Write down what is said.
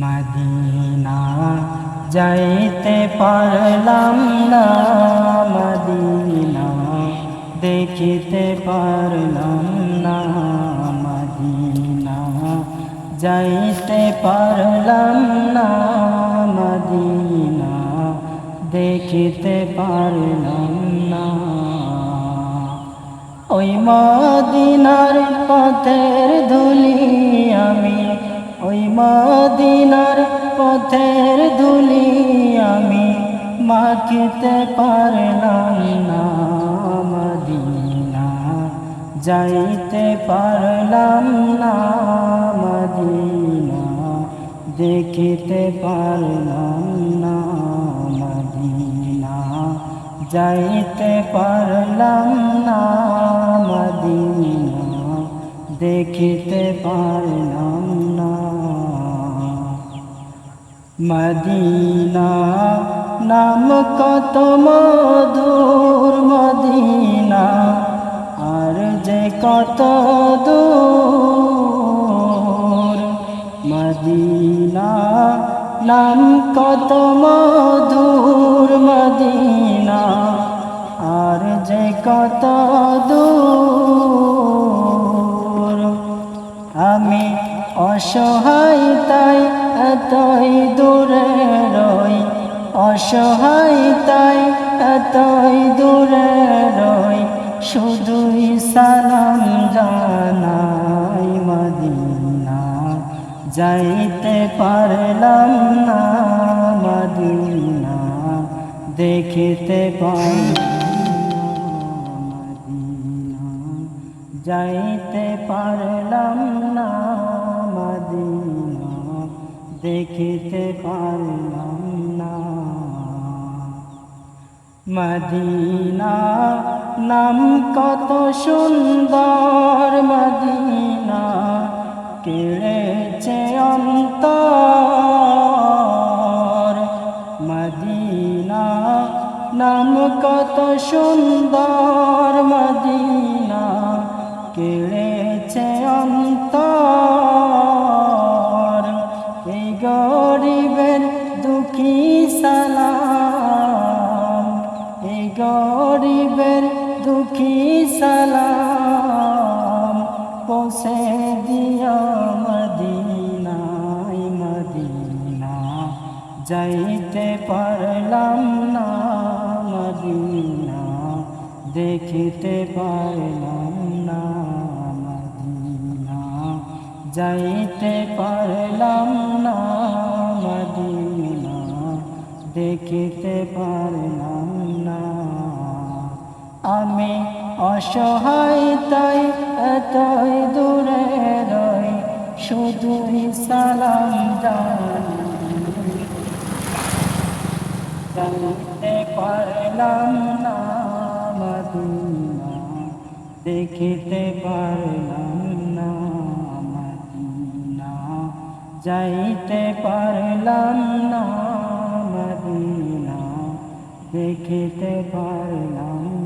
Medina যাইতে পারলাম না, মদিনা দেখিতে পারলাম না, মদিনা যাইতে পারলাম না, মদিনা দেখিতে পারলাম না। ওই মদিনার পথের ধুলি ওই মদিনার পথের ধুলি আমি মাখিতে পারলাম না, মদিনা যাইতে পারলাম না, মদিনা দেখিতে পারলাম না, মদিনা যাইতে পারলাম না, মদিনা দেখিতে পারলাম মদিনা, নাম কত মধুর মদিনা, আর যে কত দূর। মদিনা, নাম কত মধুর মদিনা, আর যে কত দূর। অসহায় তাই এতই দূরে রই। অসহায় তাই এতই দূরে রই। শুধুই সালাম জানাই মদিনা। যাইতে পারলাম না মদিনা। দেখিতে পারলাম যাইতে পারলাম দেখিতে পারলাম না। মদিনা নাম কত সুন্দর, মদিনা কেড়েছে অন্তর। মদিনা নাম কত সুন্দর, মদিনা কেড়েছে গরিবের দুঃখী সালাম। এই গরিবের দুঃখী সালাম পোষে দিয়া মদিনাই মদিনা। যাইতে পারলাম না মদিনা, দেখিতে পারলাম না। যাইতে পারলাম না মদিনা, দেখিতে পারলাম না। আমি অসহায়, তাই এতই দূরে রই শুধুই সালাম জানি। জানতে পারলাম না মদিনা, দেখিতে পারলাম যাইতে পারলাম না মদিনা দেখিতে পারলাম